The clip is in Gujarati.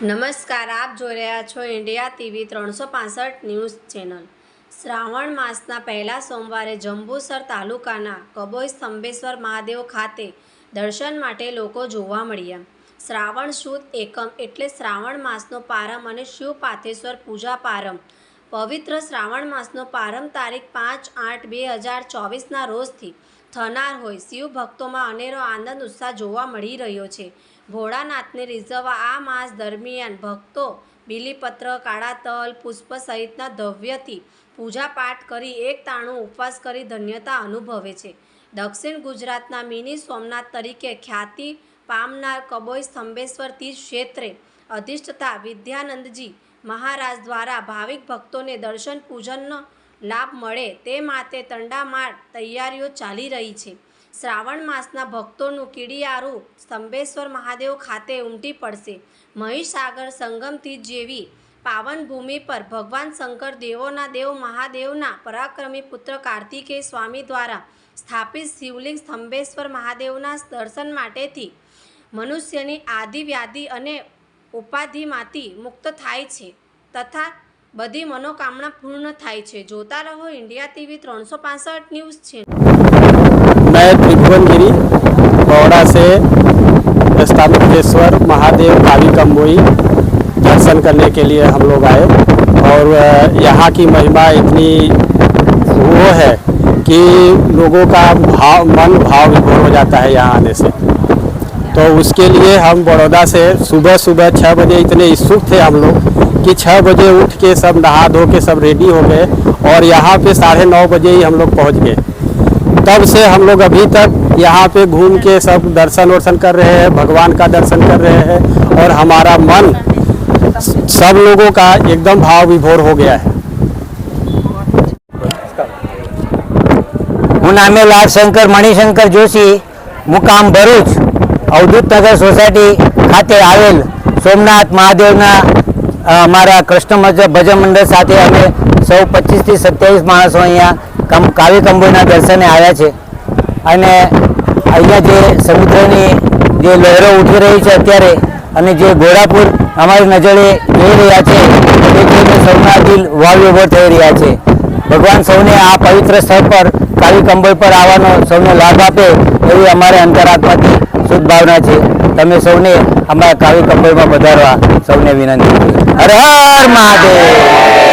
નમસ્કાર, આપ જોઈ રહ્યા છો ઇન્ડિયા ટીવી ત્રણસો પાસઠ ન્યૂઝ ચેનલ. શ્રાવણ માસના પહેલા સોમવારે જંબુસર તાલુકાના કબોઈ સ્તંભેશ્વર મહાદેવ ખાતે દર્શન માટે લોકો જોવા મળ્યા. શ્રાવણ શુદ્ધ એકમ એટલે શ્રાવણ માસનો પારમ અને શિવ પાથેશ્વર પૂજા પારમ પવિત્ર શ્રાવણ માસનો પ્રારંભ તારીખ પાંચ આઠ બે હજાર ચોવીસના રોજથી થનાર હોય. શિવ ભક્તોમાં અનેરો આનંદ, ઉત્સાહ જોવા મળી રહ્યો છે. ભોળાનાથને રીઝવવા આ માસ દરમિયાન ભક્તો બીલીપત્ર કાળા તલ પુષ્પ સહિતના દ્રવ્યથી પૂજાપાઠ કરી એક તાણું ઉપવાસ કરી ધન્યતા અનુભવે છે. દક્ષિણ ગુજરાતના મિની સોમનાથ તરીકે ખ્યાતિ પામનાર કબોઈ સ્તંભેશ્વર તીર્થ ક્ષેત્રે અધિષ્ઠતા વિદ્યાનંદજી મહારાજ દ્વારા ભાવિક ભક્તોને દર્શન પૂજનનો લાભ મળે તે માટે તંડામાર તૈયારીઓ ચાલી રહી છે. શ્રાવણ માસના ભક્તોનું કીડિયારું સ્તંભેશ્વર મહાદેવ ખાતે ઉમટી પડશે. મહીસાગર સંગમથી જેવી પાવન ભૂમિ પર ભગવાન શંકર દેવોના દેવ મહાદેવના પરાક્રમી પુત્ર કાર્તિકેય સ્વામી દ્વારા સ્થાપિત શિવલિંગ સ્તંભેશ્વર મહાદેવના દર્શન માટેથી મનુષ્યની આદિ વ્યાધિ અને ઉપાધિમાંથી મુક્ત થાય છે તથા બધી મનોકામના પૂર્ણ થાય છે જોતા રહો ઇન્ડિયા ટીવી ત્રણસો પાસઠ ન્યૂઝ છે मैं त्रिभुवन गिरी बौड़ा से स्थानेश्वर महादेव काली कम्बोई दर्शन करने के लिए हम लोग आए और अ, यहाँ की महिमा इतनी वो है कि लोगों का भाव मन भाव विभोर हो जाता है यहाँ आने से तो उसके लिए हम बड़ौदा से सुबह सुबह छः बजे इतने इच्छुक थे हम लोग कि छः बजे उठ के सब नहा धो के सब रेडी हो गए और यहाँ पे साढ़े नौ बजे ही हम लोग पहुँच गए तब से हम लोग अभी तक यहाँ पे घूम के सब दर्शन वर्शन कर रहे हैं भगवान का दर्शन कर रहे हैं और हमारा मन सब लोगों का एकदम भाव विभोर हो गया है હું નામે લાલ શંકર મણિશંકર જોશી મુકામ ભરૂચ અવધૂત નગર સોસાયટી ખાતે આવેલ સોમનાથ મહાદેવના અમારા કૃષ્ણ ભજન મંડળ સાથે અમે સૌ પચીસથી સત્યાવીસ માણસો અહીંયા કમ કાવી દર્શને આવ્યા છે. અને અહીંયા જે સમુદ્રની જે લહેરો ઉઠી રહી છે અત્યારે અને જે ઘોડાપુર અમારી નજરે જોઈ રહ્યા છે તે સૌના દિલ વાવ થઈ રહ્યા છે. ભગવાન સૌને આ પવિત્ર સ્થળ પર કાવી પર આવવાનો સૌને લાભ આપે એવી અમારે અંતરાત્માથી શુદ્ધ ભાવના છે. તમે સૌને અમારા કાવ્ય કંબોઈમાં વધારવા સૌને વિનંતી. હર હર મહાદેવ.